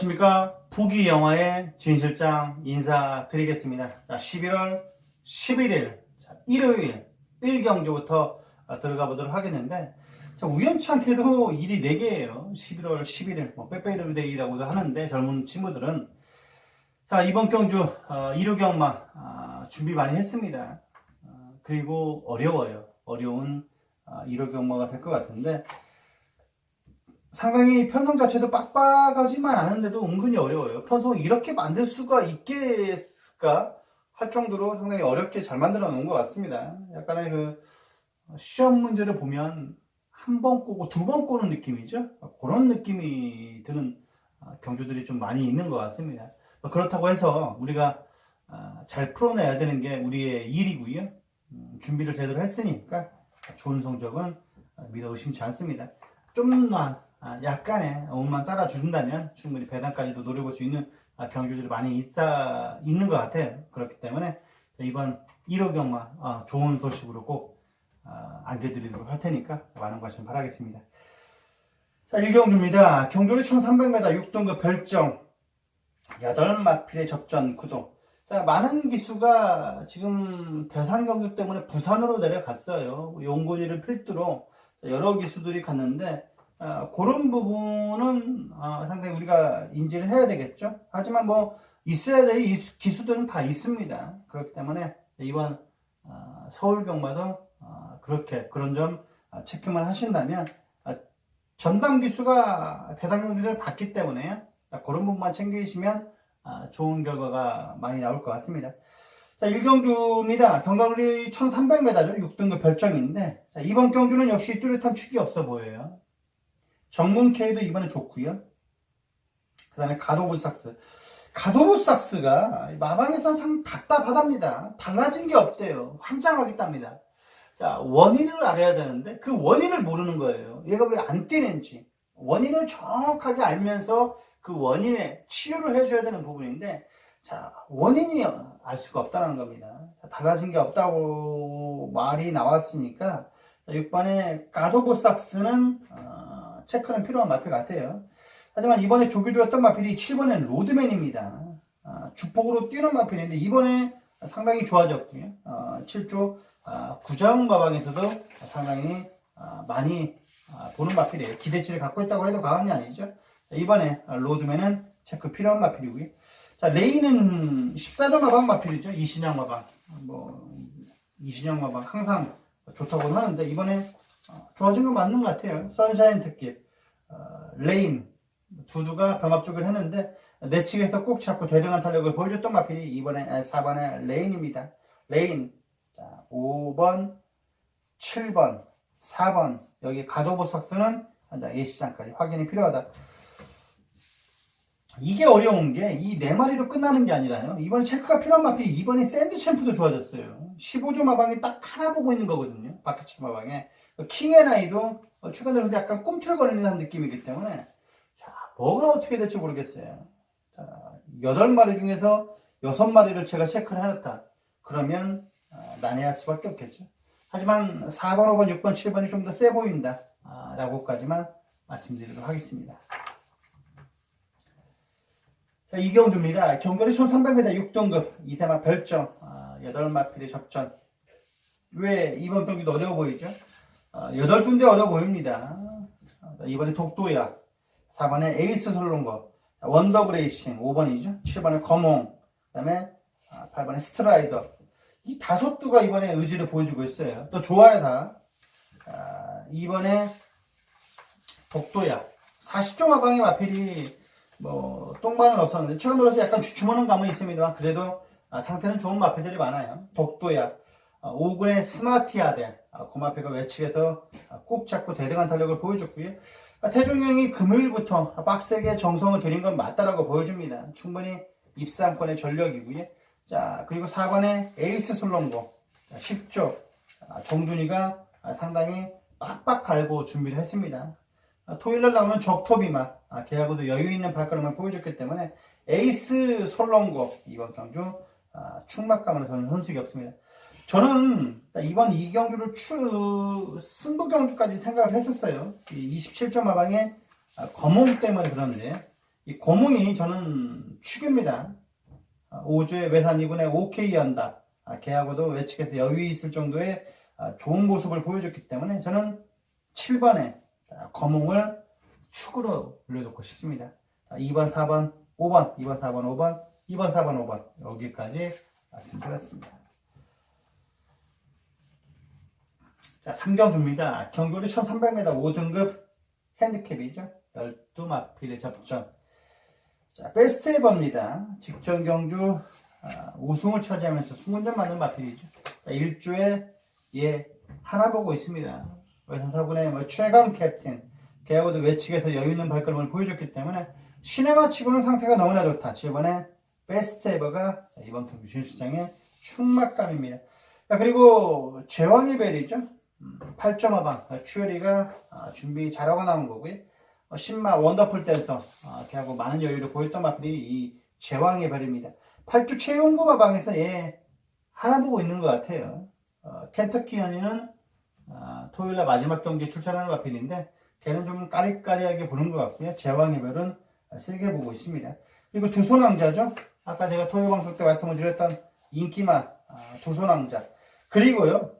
안녕하십니까. 부기 영화의 진실장 인사드리겠습니다. 자, 11월 11일, 자, 일요일 1경주부터 들어가 보도록 하겠는데, 자, 우연치 않게도 일이 4개예요. 11월 11일, 뭐, 빼빼르데이라고도 하는데, 젊은 친구들은. 자, 이번 경주, 어, 1호 경마, 아, 준비 많이 했습니다. 어, 그리고 어려워요. 어려운 아, 1호 경마가 될 것 같은데, 상당히 편성 자체도 빡빡하지만 않은데도 은근히 어려워요. 편성 이렇게 만들 수가 있겠을까 할 정도로 상당히 어렵게 잘 만들어 놓은 것 같습니다. 약간의 그 시험 문제를 보면 한 번 꼬고 두 번 꼬는 느낌이죠. 그런 느낌이 드는 아, 경주들이 좀 많이 있는 것 같습니다. 그렇다고 해서 우리가 아, 잘 풀어내야 되는 게 우리의 일이고요. 음, 준비를 제대로 했으니까 좋은 성적은 아, 믿어 의심치 않습니다. 좀만 아, 약간의 운만 따라준다면 충분히 배당까지도 노려볼 수 있는 아, 경주들이 많이 있어, 있는 것 같아요. 그렇기 때문에 이번 1호 경마 아, 좋은 소식으로 꼭 아, 안겨드리도록 할 테니까 많은 관심 바라겠습니다. 자, 1경주입니다. 경주리 1300m 6등급 별정 8마필의 접전 구도. 자, 많은 기수가 지금 대상 경주 때문에 부산으로 내려갔어요. 용군이를 필두로 여러 기수들이 갔는데 어, 그런 부분은 어, 상당히 우리가 인지를 해야 되겠죠. 하지만 뭐 있어야 될 기수들은 다 있습니다. 그렇기 때문에 이번 어, 서울 경마도 어, 그렇게 그런 점 어, 체크만 하신다면 어, 전담 기수가 대당 경기를 봤기 때문에 어, 그런 부분만 챙기시면 어, 좋은 결과가 많이 나올 것 같습니다. 자, 1경주입니다. 경과물이 1300m죠. 6등급 별정인데 자, 이번 경주는 역시 뚜렷한 축이 없어 보여요. 정문 K도 이번에 좋고요. 그 다음에 가도부삭스. 가도부삭스가 마방에서 상 답답하답니다. 달라진 게 없대요. 환장하겠답니다. 자, 원인을 알아야 되는데 그 원인을 모르는 거예요. 얘가 왜 안 뛰는지. 원인을 정확하게 알면서 그 원인에 치료를 해줘야 되는 부분인데 자, 원인이 알 수가 없다는 겁니다. 자, 달라진 게 없다고 말이 나왔으니까 6번의 가도보삭스는 어, 체크는 필요한 마필 같아요. 하지만 이번에 조교주였던 마필이 7번의 로드맨입니다. 아, 주폭으로 뛰는 마필인데 이번에 상당히 좋아졌고요. 어, 7조 아, 구정 마방에서도 상당히 아, 많이 아, 보는 마필이에요. 기대치를 갖고 있다고 해도 과언이 아니죠. 자, 이번에 로드맨은 체크 필요한 마필이고요. 자, 레이는 14점 마방 마필이죠. 이신영 마방. 뭐 이신영 마방 항상 좋다고는 하는데 이번에 어, 좋아진 건 맞는 것 같아요. 선샤인 특집 어, 레인 두두가 병합 쪽을 했는데 내측에서 꾹 잡고 대등한 탄력을 보여줬던 마필이 이번에 4번의 레인입니다. 레인 자 5번 7번 4번 여기 가도보 석수는 한장 예시장까지 확인이 필요하다. 이게 어려운 게 이 네 마리로 끝나는 게 아니라요. 이번에 체크가 필요한 마필이 이번에 샌드 챔프도 좋아졌어요. 15조 마방에 딱 하나 보고 있는 거거든요. 바퀴치 마방에. 킹의 나이도 최근 들어서 약간 꿈틀거리는 듯한 느낌이기 때문에 자, 뭐가 어떻게 될지 모르겠어요. 자, 8마리 중에서 6마리를 제가 체크를 해놨다. 그러면 아, 난해할 수밖에 없겠죠. 하지만 4번, 5번, 6번, 7번이 좀 더 세 보인다. 아, 라고까지만 말씀드리도록 하겠습니다. 자, 이경주입니다. 경거리 1300m 6등급 이세마 별정 아, 8마필의 접전. 왜 이번 경기도 어려워 보이죠? 아, 8군데 어려워 보입니다. 아, 이번에 독도야, 4번에 에이스 솔롱거, 원더브레이싱 5번이죠. 7번에 거몽, 그 다음에 8번에 스트라이더. 이 다섯 두가 이번에 의지를 보여주고 있어요. 또 좋아요 다. 아, 이번에 독도야. 40조 마방의 마필이 뭐 똥반은 없었는데 최근 들어서 약간 주춤하는 감은 있습니다만 그래도 아, 상태는 좋은 마필들이 많아요. 독도야. 아, 5군의 스마티아델. 아, 그 마필가 외측에서 아, 꾹 잡고 대등한 탄력을 보여줬고요. 아, 태종형이 금요일부터 빡세게 정성을 들인 건 맞다라고 보여줍니다. 충분히 입상권의 전력이고요. 자, 그리고 4번에 에이스 솔롱고 10조 아, 정준이가 아, 상당히 빡빡 갈고 준비를 했습니다. 아, 토요일날 나오는 적토비만 아, 걔하고도 여유 있는 발걸음을 보여줬기 때문에 에이스 솔롱고 이번 경주 아, 충막감으로 저는 손색이 없습니다. 저는 이번 이 경주를 추 승부 경주까지 생각을 했었어요. 27점 마방에 아, 거몽 때문에 그런데 이 고몽이 저는 축입니다. 5주에 외산 2분에 OK 한다. 아, 걔하고도 외측에서 여유 있을 정도의 아, 좋은 모습을 보여줬기 때문에 저는 7번에 거몽을 축으로 올려놓고 싶습니다. 2번, 4번, 5번, 2번, 4번, 5번, 2번, 4번, 5번 여기까지 말씀드렸습니다. 자, 3경주입니다. 경거리 1300m 5등급 핸디캡이죠. 12마필의 접전. 자, 베스트 에버입니다. 직전 경주 아, 우승을 차지하면서 20점 맞는 마필이죠. 자, 1주에 예 하나 보고 있습니다. 외선사군의 뭐 최강 캡틴 걔하고도 외측에서 여유 있는 발걸음을 보여줬기 때문에 시네마 치고는 상태가 너무나 좋다. 이번에 베스트 에버가 자, 이번 경주 준수장의 충막감입니다. 자, 그리고 제왕의 벨이죠. 8.5방 추열이가 아, 준비 잘하고 나온 거고요. 어, 신마 원더풀 댄서 어, 걔하고 많은 여유를 보였던 마필이 이 제왕의 별입니다. 8주 최용구 마방에서 얘 하나 보고 있는 것 같아요. 어, 켄터키 현이는 어, 토요일날 마지막 경기에 출전하는 마필인데 걔는 좀 까리까리하게 보는 것 같고요. 제왕의 별은 세게 보고 있습니다. 그리고 두손왕자죠. 아까 제가 토요 방송 때 말씀을 드렸던 인기마 아, 두손왕자. 그리고요.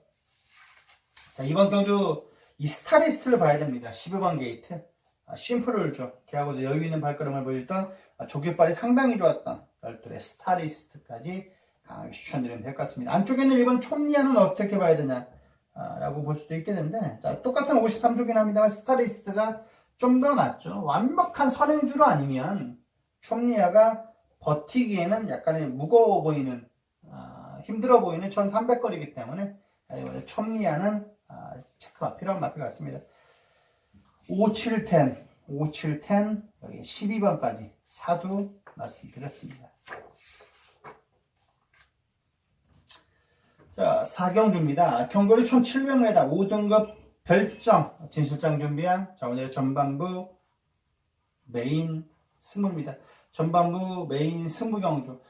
자, 이번 경주 이 스타리스트를 봐야 됩니다. 12번 게이트. 아, 심플을 줘. 걔하고도 여유 있는 발걸음을 보여줬던 아, 조교발이 상당히 좋았던 별들의 스타리스트까지 강하게 추천드리면 될 것 같습니다. 안쪽에는 이번 촌리아는 어떻게 봐야 되냐 아, 라고 볼 수도 있겠는데 자, 똑같은 53조긴 합니다만 스타리스트가 좀 더 낫죠. 완벽한 선행주로 아니면 촌리아가 버티기에는 약간의 무거워 보이는 아, 힘들어 보이는 1300거리이기 때문에 자, 이번에 촌리아는 아, 체크가 필요한 마필 같습니다. 5710, 5710, 여기 12번까지 사두 말씀드렸습니다. 자, 사경주입니다. 경거리 1700m 5등급 별점 진실장 준비한 자, 오늘의 전반부 메인 스무입니다. 전반부 메인 스무 경주.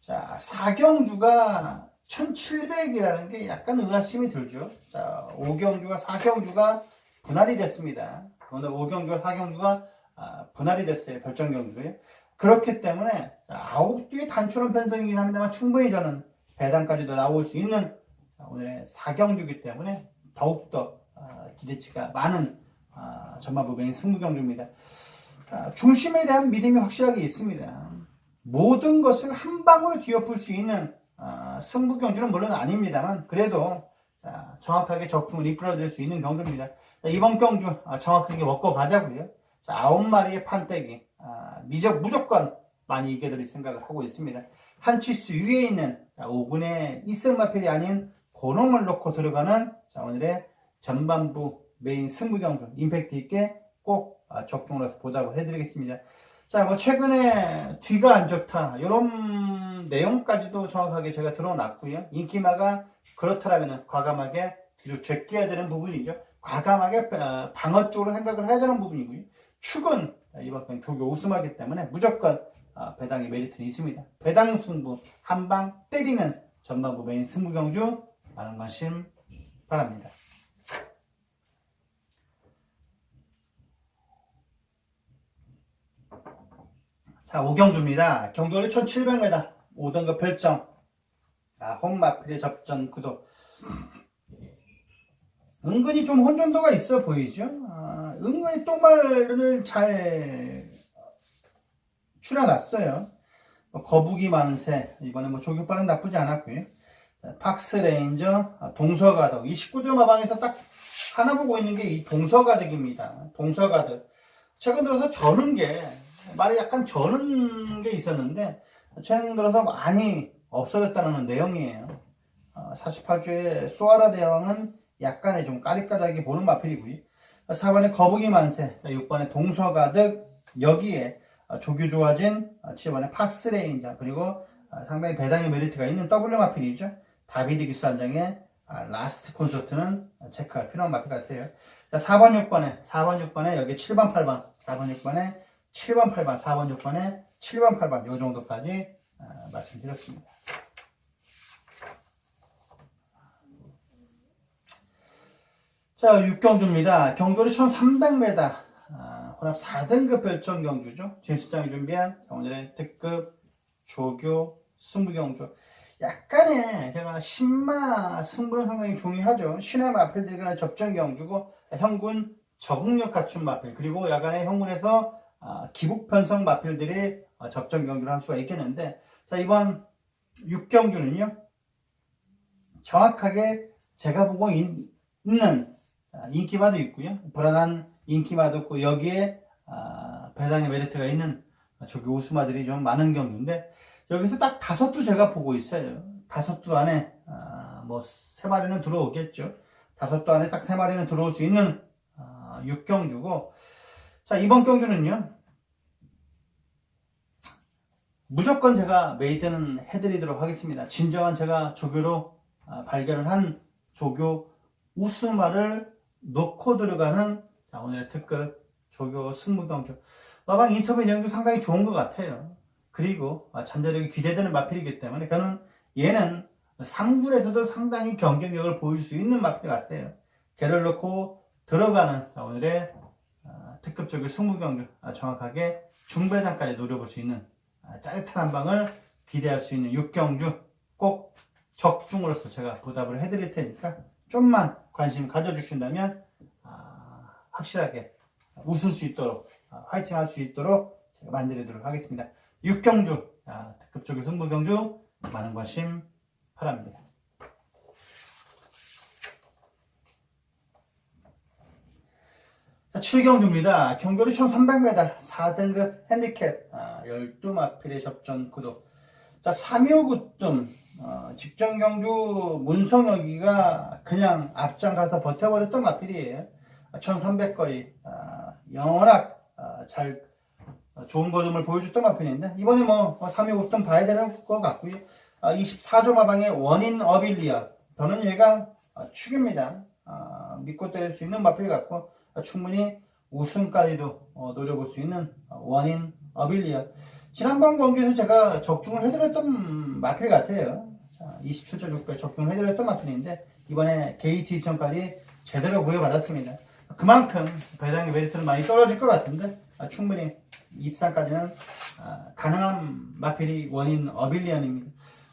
자, 사경주가 1700이라는 게 약간 의아심이 들죠. 자, 5경주가 4경주가 분할이 됐습니다. 오늘 5경주와 4경주가 아, 분할이 됐어요. 별점 경주에. 그렇기 때문에 자, 9뒤의 단초론 편성이긴 합니다만 충분히 저는 배당까지도 나올 수 있는 자, 오늘의 4경주이기 때문에 더욱더 아, 기대치가 많은 아, 전반부 메인 승부경주입니다. 자, 중심에 대한 믿음이 확실하게 있습니다. 모든 것을 한 방으로 뒤엎을 수 있는 아, 승부 경주는 물론 아닙니다만 그래도 자, 정확하게 적중을 이끌어낼 수 있는 경주입니다. 자, 이번 경주 아, 정확하게 먹고 가자고요. 자, 아홉 마리의 판때기 아, 미적 무조건 많이 이겨드릴 생각을 하고 있습니다. 한 치수 위에 있는 자, 5분의 2승마필이 아닌 고놈을 놓고 들어가는 자, 오늘의 전반부 메인 승부 경주 임팩트 있게 꼭 아, 적중을 해서 보답을 해드리겠습니다. 자, 뭐 최근에 뒤가 안 좋다 이런 내용까지도 정확하게 제가 들어놨고요. 인기마가 그렇다라면 과감하게 뒤로 제껴야 되는 부분이죠. 과감하게 어, 방어 쪽으로 생각을 해야 되는 부분이고요. 축은 이번 건 조교 우승하기 때문에 무조건 아, 배당의 메리트는 있습니다. 배당 승부 한방 때리는 전반부 메인 승부 경주 많은 관심 바랍니다. 자, 오경주입니다. 경도리 1700m, 5등급 별점. 아, 홈마필의 접전 구도. 은근히 좀 혼전도가 있어 보이죠? 아, 은근히 똥말을 잘 추려놨어요. 뭐 거북이 만세, 이번에 뭐 조교발은 나쁘지 않았고요. 자, 팍스 레인저, 아, 동서가득. 29점 마방에서 딱 하나 보고 있는 게 이 동서가득입니다. 동서가득. 최근 들어서 저는 게, 말이 약간 저는 게 있었는데, 최근 들어서 많이 없어졌다는 내용이에요. 48주의 수아라 대왕은 약간의 좀 까리까리하게 보는 마필이고요. 4번에 거북이 만세, 6번에 동서가득, 여기에 조교 좋아진 7번에 팍스레인자, 그리고 상당히 배당의 메리트가 있는 W 마필이죠. 다비드 기수 한 장의 라스트 콘서트는 체크가 필요한 마필 같아요. 자, 4번, 6번에, 4번, 6번에 여기 7번, 8번, 4번, 6번에 7번, 8번, 4번, 6번에 7번, 8번, 요 정도까지 아, 말씀드렸습니다. 자, 6경주입니다. 경도리 1300m. 아, 혼합 4등급 별점 경주죠. 진실장이 준비한 자, 오늘의 특급 조교 승부 경주. 약간의 제가 신마 승부는 상당히 중요하죠. 신의 마필들과의 접전 경주고 현군 적응력 갖춘 마필 그리고 야간의 현군에서 아, 기복 편성 마필들이 어, 접전 경주를 할 수가 있겠는데 자 이번 6경주는요 정확하게 제가 보고 있- 있는 아, 인기마도 있고요. 불안한 인기마도 있고 여기에 아, 배당의 메리트가 있는 조교 우수마들이 좀 많은 경주인데 여기서 딱 다섯 두 제가 보고 있어요. 다섯 두 안에 아, 뭐세 마리는 들어오겠죠. 다섯 두 안에 딱 세 마리는 들어올 수 있는 아, 6경주고 자 이번 경주는요 무조건 제가 메이드는 해드리도록 하겠습니다. 진정한 제가 조교로 아, 발견을 한 조교 우수마를 놓고 들어가는 자, 오늘의 특급 조교 승무경주 마방 인터뷰 내용도 상당히 좋은 것 같아요. 그리고 아, 잠재력이 기대되는 마필이기 때문에 저는 얘는 상군에서도 상당히 경쟁력을 보일 수 있는 마필 같아요. 걔를 놓고 들어가는 자, 오늘의 아, 특급 조교 승무경주 아, 정확하게 중배당까지 노려볼 수 있는 아, 짜릿한 한 방을 기대할 수 있는 육경주 꼭 적중으로서 제가 보답을 해드릴 테니까 좀만 관심 가져주신다면 아, 확실하게 웃을 수 있도록 아, 화이팅 할 수 있도록 제가 만들도록 하겠습니다. 육경주 아, 특급 쪽의 승부경주 많은 관심 바랍니다. 7경주입니다. 경교를 1300m 4등급 핸디캡 아, 12마필의 접전 구도. 자 3.59뜸 어, 직전 경주 문성혁이가 그냥 앞장 가서 버텨버렸던 마필이에요. 1300거리 아, 영원학 아, 잘 어, 좋은 거점을 보여줬던 마필인데 이번에 뭐 3.59뜸 봐야 되는 것 같고요. 아, 24조 마방의 원인 어빌리아 저는 얘가 아, 축입니다. 아, 믿고 때릴 수 있는 마필 같고 아, 충분히 우승까지도 어, 노려볼 수 있는 어, 원인 어빌리아. 지난번 경기에서 제가 적중을 해드렸던 마필 같아요. 27.6배 적중을 해드렸던 마필인데 이번에 게이트 2천까지 제대로 부여받았습니다. 그만큼 배당의 메리트는 많이 떨어질 것 같은데 아, 충분히 입상까지는 아, 가능한 마필이 원인 어빌리언입니다.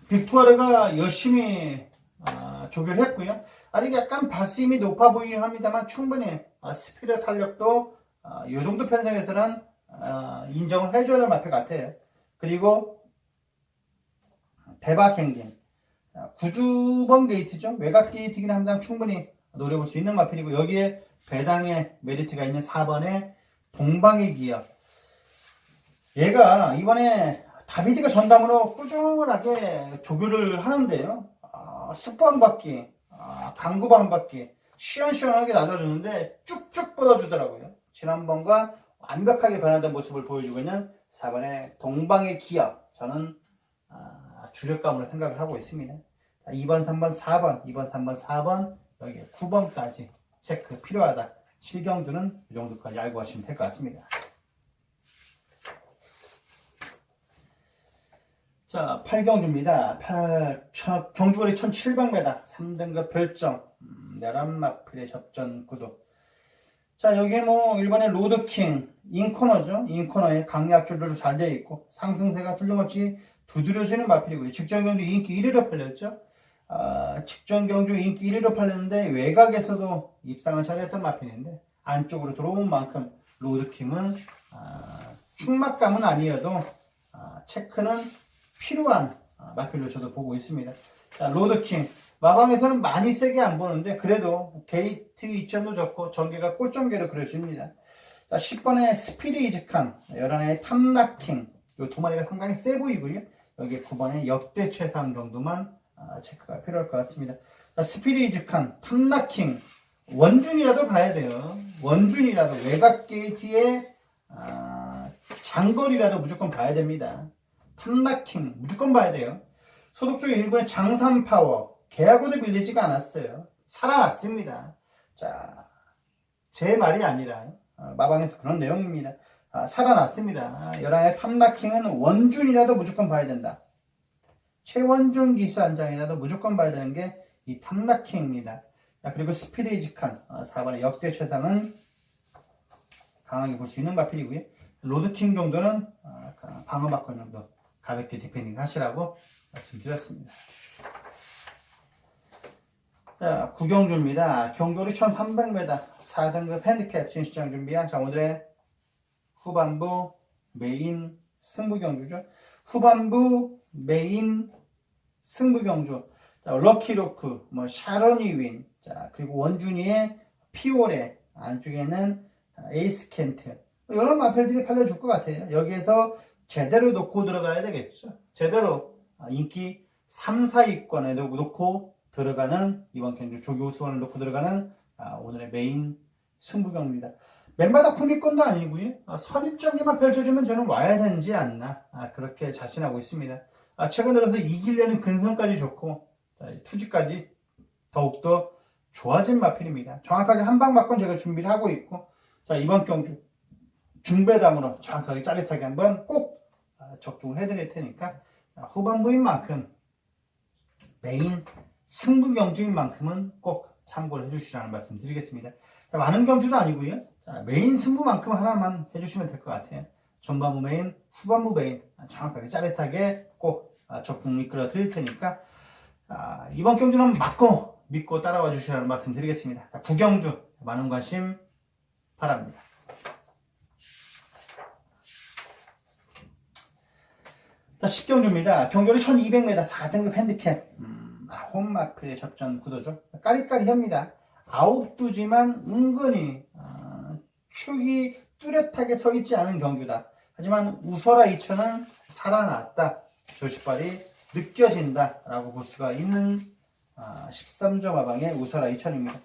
빅투아르가 열심히 아, 조결했고요. 아직 약간 발수임이 높아 보이긴 합니다만 충분히 아, 스피드 탄력도 아, 이 정도 편성에서는 아, 인정을 해줘야 할 마필 같아요. 그리고 대박 행진. 아, 구주번 게이트죠. 외곽 게이트긴 합니다. 충분히 노려볼 수 있는 마필이고 여기에 배당의 메리트가 있는 4번의 동방의 기업. 얘가 이번에 다비드가 전담으로 꾸준하게 조교를 하는데요. 아, 스포 받기, 아, 강구방 받기 시원시원하게 낮아주는데 쭉쭉 뻗어주더라고요. 지난번과 완벽하게 변화된 모습을 보여주고 있는 4번의 동방의 기업. 저는 아, 주력감으로 생각을 하고 있습니다. 자, 2번, 3번, 4번, 2번, 3번, 4번, 여기 9번까지 체크 필요하다. 7경주는 이 정도까지 알고 가시면 될 것 같습니다. 자, 8경주입니다. 8, 첫, 경주거리 1700m, 3등급 별점, 음, 내란마필의 접전 구도. 자, 여기 뭐, 일본의 로드킹, 인코너죠. 인코너에 강약줄도 잘 되어 있고, 상승세가 틀림없이 두드려지는 마필이고요. 직전 경주 인기 1위로 팔렸죠. 아, 직전 경주 인기 1위로 팔렸는데, 외곽에서도 입상을 잘했던 마필인데, 안쪽으로 들어온 만큼, 로드킹은, 아, 충막감은 아니어도, 아, 체크는 필요한 아, 마필로 저도 보고 있습니다. 자, 로드킹. 마방에서는 많이 세게 안 보는데 그래도 게이트 이점도 적고 전개가 꽃전개로 그려집니다. 자, 10번에 스피드 이즈칸, 11번에 탐나킹. 이 두 마리가 상당히 세 보이고요. 여기 9번에 역대 최상 정도만 아, 체크가 필요할 것 같습니다. 자, 스피드 이즈칸, 탐나킹. 원준이라도 봐야 돼요. 원준이라도 외곽 게이트의 아, 장거리라도 무조건 봐야 됩니다. 탐나킹 무조건 봐야 돼요. 소독 쪽의 일본의 장산 파워 계약고도 밀리지가 않았어요. 살아났습니다. 자, 제 말이 아니라 어, 마방에서 그런 내용입니다. 아, 살아났습니다. 열한의 탐나킹은 원준이라도 무조건 봐야 된다. 최원준 기수 한 장이라도 무조건 봐야 되는 게 이 탐나킹입니다. 자, 그리고 스피드 이직한 어, 4번의 역대 최상은 강하게 볼 수 있는 마필이고요. 로드킹 정도는 아, 방어 막건 정도 가볍게 디펜딩 하시라고 말씀드렸습니다. 자, 구경주입니다. 경거리 1300m 4등급 핸디캡 진시장 준비한 자, 오늘의 후반부 메인 승부 경주죠. 후반부 메인 승부 경주. 자, 럭키로크, 뭐 샤러니 윈, 자, 그리고 원준이의 피오레, 안쪽에는 에이스 켄트. 이런 마펠들이 팔려줄 것 같아요. 여기에서 제대로 놓고 들어가야 되겠죠. 제대로 아, 인기 3, 4위권에 놓고 들어가는 이번 경주 조기 우승원을 놓고 들어가는 아, 오늘의 메인 승부 경기입니다. 맨바다 구미권도 아니고요. 아, 선입적에만 펼쳐주면 저는 와야 되지 않나 아, 그렇게 자신하고 있습니다. 아, 최근 들어서 이기려는 근성까지 좋고 자, 투지까지 더욱더 좋아진 마필입니다. 정확하게 한방 맞건 제가 준비를 하고 있고 자 이번 경주 중배담으로 정확하게 짜릿하게 한번 꼭 아, 적중을 해드릴 테니까 자, 후반부인 만큼 메인 승부 경주인 만큼은 꼭 참고를 해주시라는 말씀 드리겠습니다. 자, 많은 경주도 아니고요. 자, 메인 승부만큼 하나만 해주시면 될 것 같아요. 전반부 메인, 후반부 메인 아, 정확하게 짜릿하게 꼭 아, 적중 이끌어 드릴 테니까 자, 이번 경주는 맞고 믿고 따라와 주시라는 말씀 드리겠습니다. 자, 구경주 많은 관심 바랍니다. 자, 10경주입니다. 경거리 1200m 4등급 핸디캡. 음, 아, 홈마크의 접전 구도죠. 까리까리합니다. 아홉 두지만 은근히 아, 축이 뚜렷하게 서 있지 않은 경주다. 하지만 우서라 2천은 살아났다. 조식발이 느껴진다 라고 볼 수가 있는 아, 13조 마방의 우서라 2천입니다.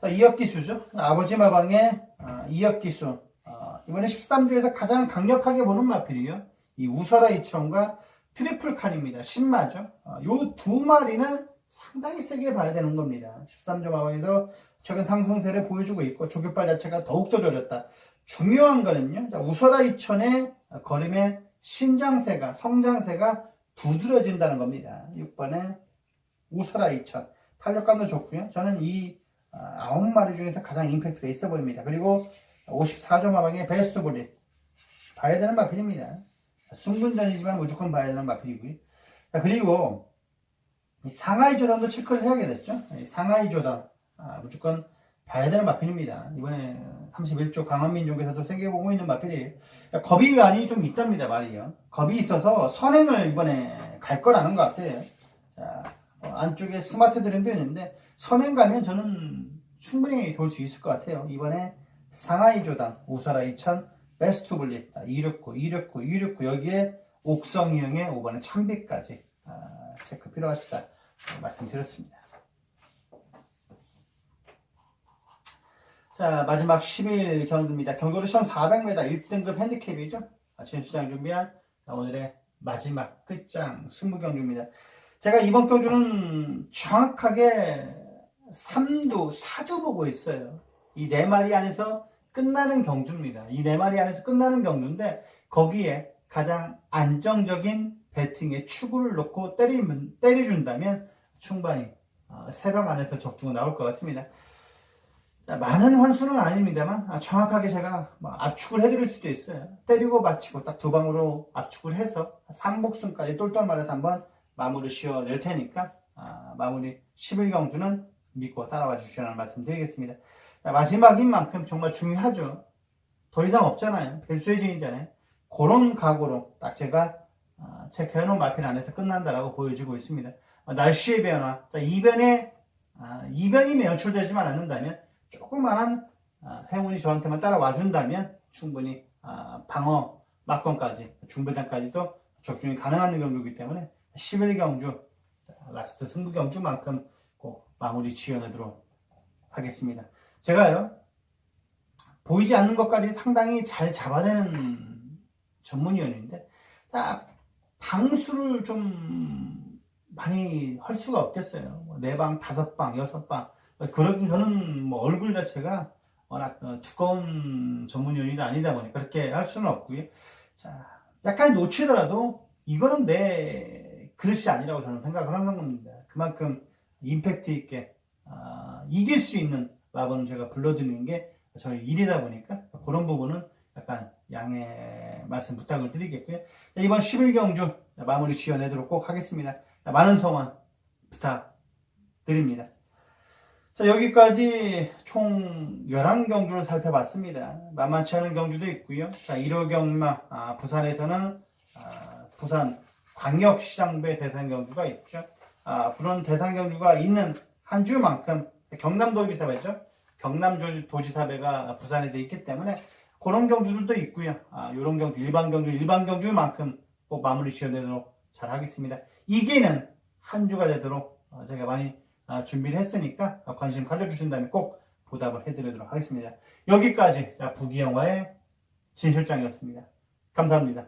자, 이역기수죠. 아버지 마방의 아, 이역기수. 아, 이번에 13조에서 가장 강력하게 보는 마필이요. 이 우서라 2천과 트리플 칸입니다. 신마죠. 요두 마리는 상당히 세게 봐야 되는 겁니다. 13조 마방에서 최근 상승세를 보여주고 있고 조교발 자체가 더욱더 좋아졌다. 중요한 거는요. 자, 우서라 2천의 걸음의 신장세가 성장세가 두드러진다는 겁니다. 6번에 우서라 2천 탄력감도 좋고요. 저는 이 아, 아홉 마리 중에서 가장 임팩트가 있어 보입니다. 그리고 54조 마방의 베스트 볼릿 봐야 되는 마필입니다. 승분전이지만 무조건 봐야 되는 마필이고요. 자, 그리고 이 상하이 조단도 체크를 해야겠죠. 이 상하이 조단 아, 무조건 봐야 되는 마필입니다. 이번에 31조 강한민족에서도 생겨보고 있는 마필이에요. 겁이 많이 좀 있답니다, 말이요. 겁이 있어서 선행을 이번에 갈 거라는 것 같아요. 자, 어, 안쪽에 스마트 드림도 있는데 선행 가면 저는 충분히 돌 수 있을 것 같아요. 이번에 상하이 조단, 우사라 2000, 베스트 블릿, 269, 269, 269 여기에 옥성이형의 5번에 참비까지 아, 체크 필요하시다 어, 말씀드렸습니다. 자 마지막 10일 경기입니다. 경기로 1400m 1등급 핸디캡이죠. 아침 시장 준비한 오늘의 마지막 끝장 승부 경주입니다. 제가 이번 경주는 정확하게 3두, 4두 보고 있어요. 이 네 마리 안에서 끝나는 경주입니다. 이 네 마리 안에서 끝나는 경주인데 거기에 가장 안정적인 배팅에 추구를 놓고 때리, 때려준다면 충분히 어, 세방 안에서 적중은 나올 것 같습니다. 자, 많은 환수는 아닙니다만 아, 정확하게 제가 뭐 압축을 해드릴 수도 있어요. 때리고 마치고 딱 두 방으로 압축을 해서 3복순까지 똘똘 말해서 한번 마무리 지어낼 테니까 아, 마무리 11경주는 믿고 따라와 주시라는 말씀 드리겠습니다. 자, 마지막인 만큼 정말 중요하죠. 더 이상 없잖아요. 별수의진이잖아요. 그런 각오로 딱 제가 아, 체크해놓은 마필 안에서 끝난다라고 보여지고 있습니다. 아, 날씨의 변화, 자, 이변에 아, 이변이 연출되지만 않는다면 조그마한 아, 행운이 저한테만 따라와 준다면 충분히 아, 방어 막건까지 중배단까지도 적중이 가능한 경주이기 때문에 11경주 라스트 승부 경주만큼 꼭 마무리 지어내도록 하겠습니다. 제가요 보이지 않는 것까지 상당히 잘 잡아내는 전문위원인데 자, 방수를 좀 많이 할 수가 없겠어요. 뭐네 방, 다섯 방, 여섯 방. 그러긴 저는 뭐 얼굴 자체가 워낙 어, 두꺼운 전문위원이 아니다 보니 그렇게 할 수는 없고요. 자, 약간 놓치더라도 이거는 내 그릇이 아니라고 저는 생각을 하는 겁니다. 그만큼 임팩트 있게 아, 이길 수 있는 마법은 제가 불러드리는 게 저희 일이다 보니까 그런 부분은 약간 양해 말씀 부탁을 드리겠고요. 자, 이번 11경주 마무리 지어내도록 꼭 하겠습니다. 자, 많은 성원 부탁드립니다. 자, 여기까지 총 11경주를 살펴봤습니다. 만만치 않은 경주도 있고요. 자, 1호 경마, 아, 부산에서는 아, 부산 광역시장배 대상 경주가 있죠. 아, 그런 대상 경주가 있는 한 주만큼 경남도지사배죠. 경남도지사배가 부산에 돼 있기 때문에 그런 경주들도 있고요. 아, 이런 경주, 일반 경주, 일반 경주만큼 꼭 마무리 지어내도록 잘 하겠습니다. 이기는 한 주가 되도록 어, 제가 많이 아, 준비를 했으니까 어, 관심 가져주신다면 꼭 보답을 해드리도록 하겠습니다. 여기까지 자, 부기영화의 진실장이었습니다. 감사합니다.